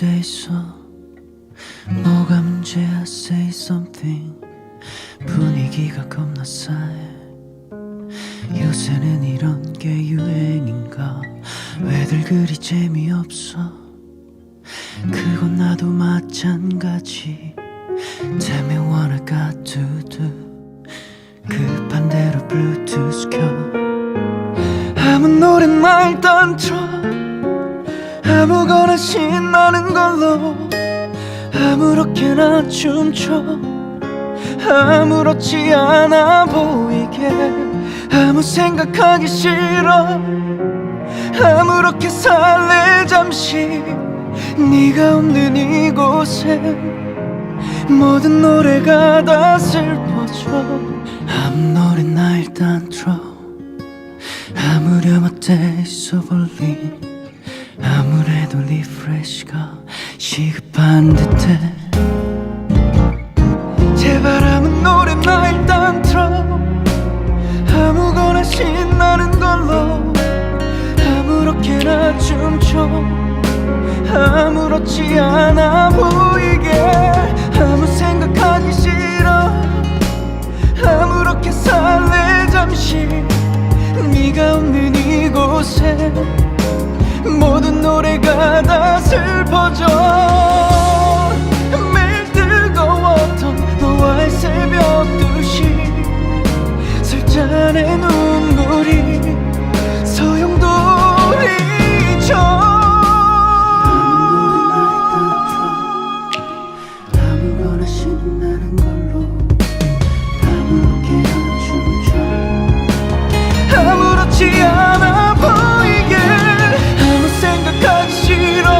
돼 있어 뭐가 문제야? Say something. 분위기가 겁나 싸해. 요새는 이런 게 유행인가? 왜들 그리 재미없어? 그건 나도 마찬가지. Tell me what I got to do. 그 반대로 블루투스 켜. 아무 노래나 일단 틀어 아무거나 신나는 걸로 아무렇게나 춤춰. 아무렇지 않아 보이게. 아무 생각하기 싫어. 아무렇게 살래 잠시 네가 없는 이곳에 모든 노래가 다 슬퍼져. 아무 노래나 일단 틀어 아무래도 리프레시가 시급한 듯해. 아무 노래나 일단 틀어. 아무거나 신나는 걸로 아무렇게나 춤춰. 아무렇지 않아 보이게 아무 생각하기 싫어. 아무렇게 살래 잠시 네가 없는 이곳에 노래가 다 슬퍼져. 매일 뜨거웠던 너와의 새벽 2시. 술잔에 눈물이 giro